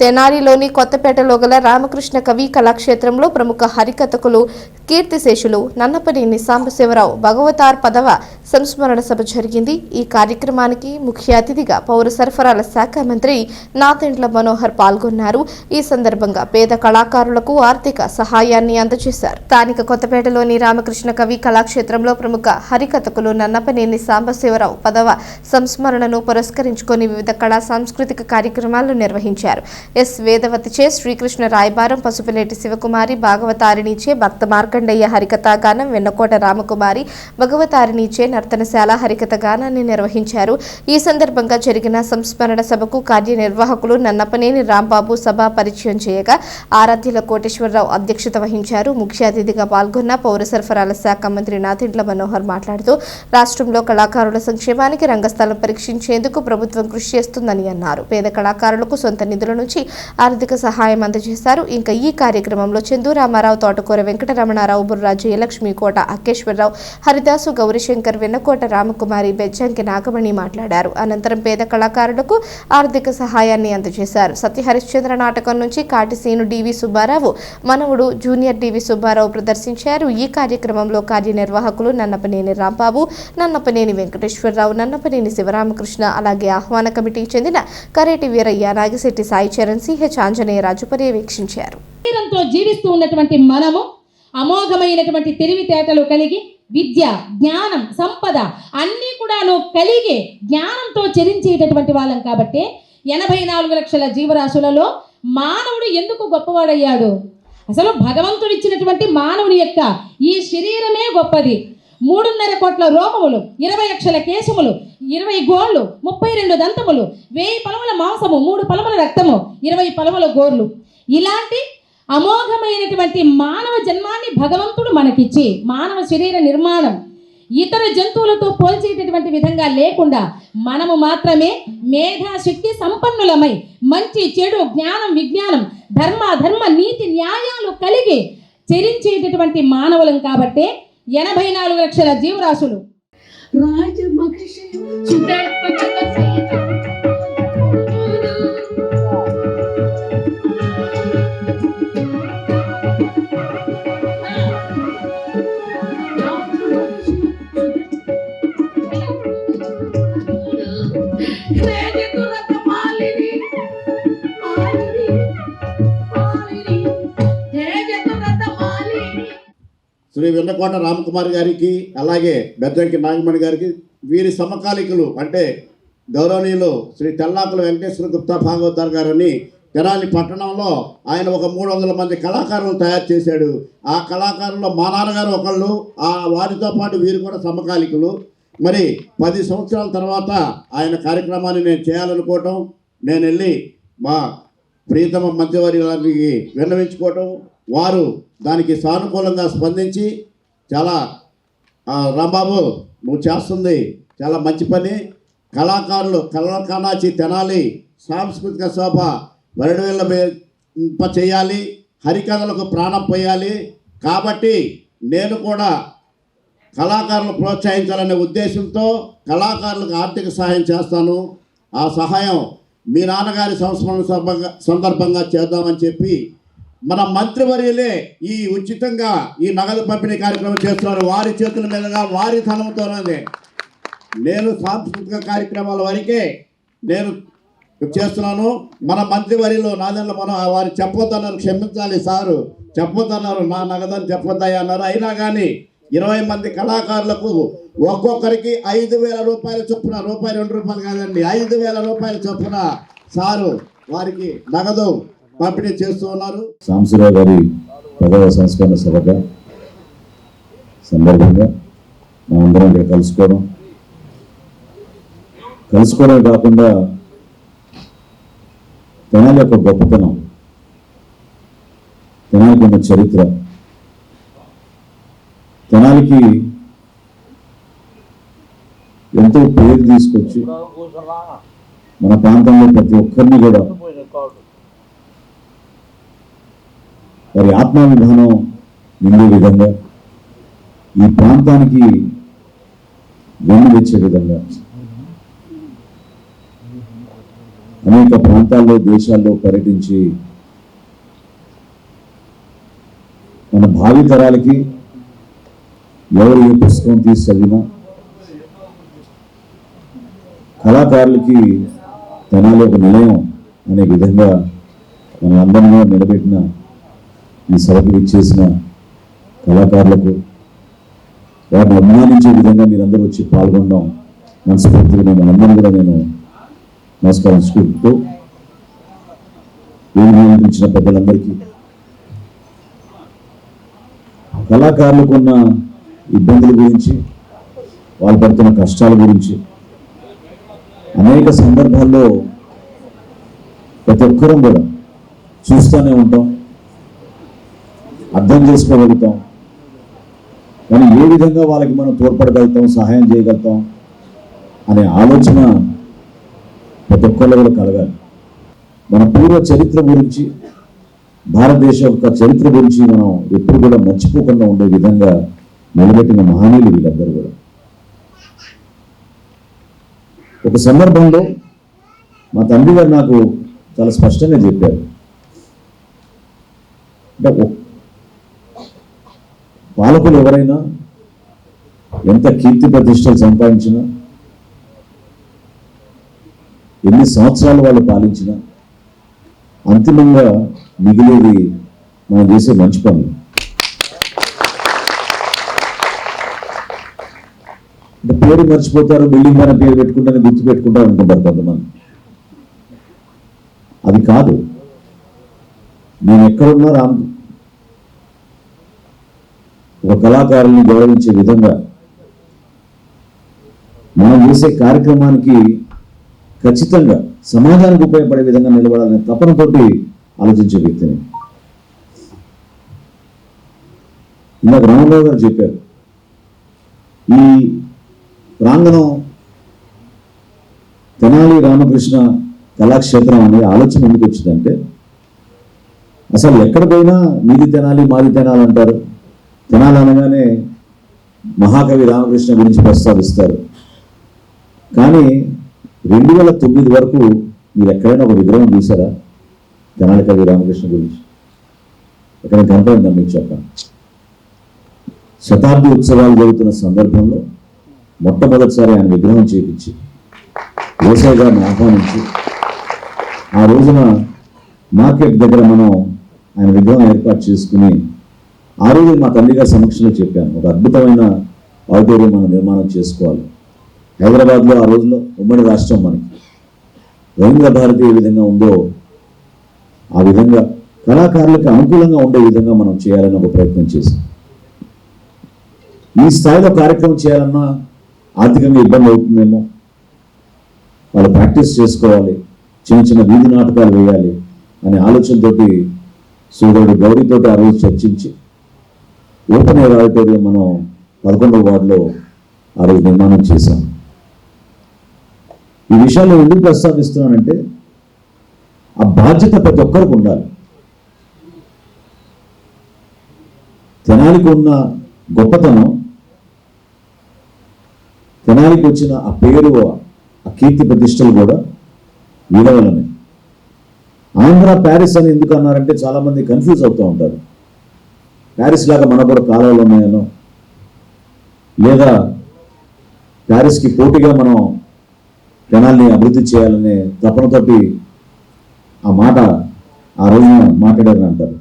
తెనాలిలోని కొత్తపేటలో గల రామకృష్ణ కవి కళాక్షేత్రంలో ప్రముఖ హరికథకులు కీర్తిశేషులు నన్నపనేని సాంబశివరావు భగవతార్ పదవ సంస్మరణ సభ జరిగింది. ఈ కార్యక్రమానికి ముఖ్య అతిథిగా పౌర సరఫరాల శాఖ మంత్రి నాతెండ్ల మనోహర్ పాల్గొన్నారు. ఈ సందర్భంగా పేద కళాకారులకు ఆర్థిక సహాయాన్ని అందజేశారు. స్థానిక కొత్తపేటలోని రామకృష్ణ కవి కళాక్షేత్రంలో ప్రముఖ హరికథకులు నన్నపనేని సాంబశివరావు పదవ సంస్మరణను పురస్కరించుకొని వివిధ కళా సాంస్కృతిక కార్యక్రమాలు నిర్వహించారు. ఎస్ వేదవతిచే శ్రీకృష్ణ రాయబారం పసుపులేటి శివకుమారి భాగవతారిణిచే భక్త మార్కండయ్య హరికథాగానం వెన్నకోట రామకుమారి భగవతారిణిచే నర్తనశాల హరికథ గానాన్ని నిర్వహించారు. ఈ సందర్భంగా జరిగిన సంస్మరణ సభకు కార్యనిర్వాహకులు నన్నపనేని రాంబాబు సభ పరిచయం చేయగా ఆరాధ్యుల కోటేశ్వరరావు అధ్యక్షత వహించారు. ముఖ్య అతిథిగా పాల్గొన్న పౌర సరఫరాల శాఖ మంత్రి నాతిండ్ల మనోహర్ మాట్లాడుతూ రాష్ట్రంలో కళాకారుల సంక్షేమానికి రంగస్థలం పరీక్షించేందుకు ప్రభుత్వం కృషి చేస్తుందని అన్నారు. పేద కళాకారులకు సొంత నిధుల నుంచి ఆర్థిక సహాయం అందజేశారు. ఇంకా ఈ కార్యక్రమంలో చందు రామారావు తోటకూర వెంకటరమణారావు బుర్రా జయలక్ష్మి కోట అక్కేశ్వరరావు హరిదాసు గౌరీశంకర్ వెన్నకోట రామకుమారి బెజ్జంకి నాగమణి మాట్లాడారు. అనంతరం పేద కళాకారులకు ఆర్థిక సహాయాన్ని అందజేశారు. సత్య హరిశ్చంద్ర నాటకం నుంచి కాటిసీను డివి సుబ్బారావు మనవుడు జూనియర్ డివి సుబ్బారావు ప్రదర్శించారు. ఈ కార్యక్రమంలో కార్యనిర్వాహకులు నన్నపనేని రాంబాబు నన్నపనేని వెంకటేశ్వరరావు నన్నపనేని శివరామకృష్ణ అలాగే ఆహ్వాన కమిటీకి చెందిన కరేటి వీరయ్య నాగిశెట్టి సాయిచర్ చరణ్ సిహెచ్ ఆంజనేయరాజు పర్యవేక్షించారు. శరీరంతో జీవిస్తూ ఉన్నటువంటి మనము అమోఘమైనటువంటి తెలివితేటలు కలిగి విద్య జ్ఞానం సంపద అన్నీ కూడాను కలిగి జ్ఞానంతో చరించేటటువంటి వాళ్ళం కాబట్టి ఎనభై నాలుగు లక్షల జీవరాశులలో మానవుడు ఎందుకు గొప్పవాడయ్యాడు? అసలు భగవంతుడిచ్చినటువంటి మానవుని యొక్క ఈ శరీరమే గొప్పది. మూడున్నర కోట్ల రోమములు ఇరవై లక్షల కేశములు ఇరవై గోళ్ళు ముప్పై రెండు దంతములు వెయ్యి పలముల మాంసము మూడు పలముల రక్తము ఇరవై పలముల గోర్లు. ఇలాంటి అమోఘమైనటువంటి మానవ జన్మాన్ని భగవంతుడు మనకిచ్చి మానవ శరీర నిర్మాణం ఇతర జంతువులతో పోల్చేటటువంటి విధంగా లేకుండా మనము మాత్రమే మేధాశక్తి సంపన్నులమై మంచి చెడు జ్ఞానం విజ్ఞానం ధర్మ ధర్మ నీతి న్యాయాలు కలిగి చరించేటటువంటి మానవులం కాబట్టే ఎనభై నాలుగు లక్షల జీవరాశులు. రాజమహిషి శ్రీ వెన్నకోట రామకుమార్ గారికి అలాగే బెద్దంకి నాగమణి గారికి వీరి సమకాలికులు అంటే గౌరవనీయులు శ్రీ తెల్లాకుల వెంకటేశ్వర గుప్తా భాగవతార్ గారని తెనాలి పట్టణంలో ఆయన ఒక మూడు వందల మంది కళాకారులను తయారు చేశాడు. ఆ కళాకారుల్లో మా నాన్నగారు ఒకళ్ళు ఆ వారితో పాటు వీరు కూడా సమకాలికులు. మరి పది సంవత్సరాల తర్వాత ఆయన కార్యక్రమాన్ని నేను చేయాలనుకోవటం నేను వెళ్ళి మా ప్రీతమ మంత్రివారి గారికి విన్నవించుకోవటం వారు దానికి సానుకూలంగా స్పందించి చాలా రాంబాబు నువ్వు చేస్తుంది చాలా మంచి పని. కళాకారులు కళాకానాచి తెనాలి. సాంస్కృతిక శోభ వరడవేళ్ళ ఇంప చేయాలి. హరికథలకు ప్రాణం పోయాలి. కాబట్టి నేను కూడా కళాకారులు ప్రోత్సహించాలనే ఉద్దేశంతో కళాకారులకు ఆర్థిక సహాయం చేస్తాను. ఆ సహాయం మీ నాన్నగారి సంస్మరణ సభ- సందర్భంగా చేద్దామని చెప్పి మన మంత్రివర్యులే ఈ ఉచితంగా ఈ నగదు పంపిణీ కార్యక్రమం చేస్తున్నారు. వారి చేతుల మీదుగా వారి ధనంతోనే నేను సాంస్కృతిక కార్యక్రమాల వరకే నేను చేస్తున్నాను. మన మంత్రివర్యులు నాదన్న మనం వారు చెప్పొద్దన్నారు క్షమించాలి సారు. చెప్పొద్దన్నారు నా నగదని చెప్పొద్దయ్యా అన్నారు. అయినా కానీ ఇరవై మంది కళాకారులకు ఒక్కొక్కరికి ఐదు వేల రూపాయల చొప్పున రూపాయి రెండు రూపాయలు కాదండి ఐదు వేల రూపాయల చొప్పున సారు వారికి నగదు పంపిణీ చేస్తూ ఉన్నారు. సాంబశివరావు గారి పదవ సంస్కరణ సభగా సందర్భంగా మనందరం ఇక్కడ కలుసుకోవడం. కలుసుకోవడం కాకుండా తెనాలి యొక్క గొప్పతనం తెనాలికి ఉన్న చరిత్ర తెనాలికి ఎంతో పేరు తీసుకొచ్చి మన ప్రాంతంలో ప్రతి ఒక్కరిని కూడా వారి ఆత్మాభిమానం నిండే విధంగా ఈ ప్రాంతానికి వెన్ను తెచ్చే విధంగా. అనేక ప్రాంతాల్లో దేశాల్లో పర్యటించి మన భావి తరాలకి ఎవరు ఏ పుస్తకం తీసి చదివినా కళాకారులకి తెనాలి ఒక నిలయం అనే విధంగా మన అందరిలో నిలబెట్టిన ఈ సభకు ఇచ్చేసిన కళాకారులకు వారిని అభిమానించే విధంగా మీరందరూ వచ్చి పాల్గొనడం మనస్ఫూర్తిగా నేను అందరూ కూడా నేను నమస్కరించుకుంటూ ఇచ్చిన పెద్దలందరికీ. కళాకారులకు ఉన్న ఇబ్బందుల గురించి వాళ్ళు పడుతున్న కష్టాల గురించి అనేక సందర్భాల్లో ప్రతి ఒక్కరం కూడా చూస్తూనే ఉంటాం. అర్థం చేసుకోగలుగుతాం. కానీ ఏ విధంగా వాళ్ళకి మనం తోడ్పడగలుగుతాం సహాయం చేయగలుగుతాం అనే ఆలోచన ప్రతి ఒక్కళ్ళు కూడా కలగాలి. మన పూర్వ చరిత్ర గురించి భారతదేశం యొక్క చరిత్ర గురించి మనం ఎప్పుడు కూడా మర్చిపోకుండా ఉండే విధంగా నిలబెట్టిన మహనీయులు వీళ్ళందరూ కూడా. ఒక సందర్భంలో మా తండ్రి గారు నాకు చాలా స్పష్టంగా చెప్పారు. అంటే పాలకులు ఎవరైనా ఎంత కీర్తి ప్రతిష్టలు సంపాదించినా ఎన్ని సంవత్సరాలు వాళ్ళు పాలించినా అంతిమంగా మిగిలేది మనం చేసే మంచి పనులు. అంటే పేరు మర్చిపోతారు బిల్డింగ్ పైన పేరు పెట్టుకుంటారని గుర్తు పెట్టుకుంటారు అనుకుంటారు కొంతమంది. అది కాదు. నేను ఎక్కడున్నా రామ్ ఒక కళాకారుల్ని గౌరవించే విధంగా మనం చేసే కార్యక్రమానికి ఖచ్చితంగా సమాజానికి ఉపయోగపడే విధంగా నిలబడాలనే తపనతోటి ఆలోచించే వ్యక్తిని. ఇందాక రామారావు గారు చెప్పారు. ఈ ప్రాంగణం తెనాలి రామకృష్ణ కళాక్షేత్రం అనే ఆలోచన ఎందుకు వచ్చిందంటే అసలు ఎక్కడ పోయినా మీది తెనాలి మాది తెనాలి అంటారు. జనాలు అనగానే మహాకవి రామకృష్ణ గురించి ప్రస్తావిస్తారు. కానీ రెండు వేల తొమ్మిది వరకు మీరు ఎక్కడైనా ఒక విగ్రహం చూసారా తెనాలి కవి రామకృష్ణ గురించి. ఎక్కడ కనపడిందా మీకు చెప్పాను శతాబ్ది ఉత్సవాలు జరుగుతున్న సందర్భంలో మొట్టమొదటిసారి ఆయన విగ్రహం చేపించి వ్యవసాయ గారిని ఆహ్వానించి ఆ రోజున మార్కెట్ దగ్గర మనం ఆయన విగ్రహం ఏర్పాటు చేసుకుని ఆ రోజు మా తండ్రి గారి సమక్షంలో చెప్పాను. ఒక అద్భుతమైన ఆడిటోరియం మనం నిర్మాణం చేసుకోవాలి. హైదరాబాద్లో ఆ రోజుల్లో ఉమ్మడి రాష్ట్రం మనకి. రవీంద్ర భారతి ఏ విధంగా ఉందో ఆ విధంగా కళాకారులకు అనుకూలంగా ఉండే విధంగా మనం చేయాలని ఒక ప్రయత్నం చేశాం. ఈ స్థాయిలో కార్యక్రమం చేయాలన్నా ఆర్థికంగా ఇబ్బంది అవుతుందేమో? వాళ్ళు ప్రాక్టీస్ చేసుకోవాలి. చిన్న చిన్న వీధి నాటకాలు వేయాలి అనే ఆలోచనతోటి సూర్యుడు గౌరీతోటి ఆ రోజు చర్చించి ఓపెన్ ఎయిర్ ఆడిటోరియం మనం పదకొండవ వార్డులో ఆ రోజు నిర్మాణం చేశాం. ఈ విషయాలు ఎందుకు ప్రస్తావిస్తున్నానంటే ఆ బాధ్యత ప్రతి ఒక్కరికి ఉండాలి. తెనాలికి ఉన్న గొప్పతనం తెనాలికి వచ్చిన ఆ పేరు ఆ కీర్తి ప్రతిష్టలు కూడా వీళ్ళ ఆంధ్ర ప్యారిస్ అని ఎందుకు అన్నారంటే చాలా మంది కన్ఫ్యూజ్ అవుతూ ఉంటారు. ప్యారిస్ లాగా మన కూడా కాలాలు ఉన్నాయనో? లేదా ప్యారిస్కి పోటీగా మనం జనాల్ని అభివృద్ధి చేయాలనే తపనతోటి ఆ మాట ఆ రోజున మాట్లాడారని అంటారు?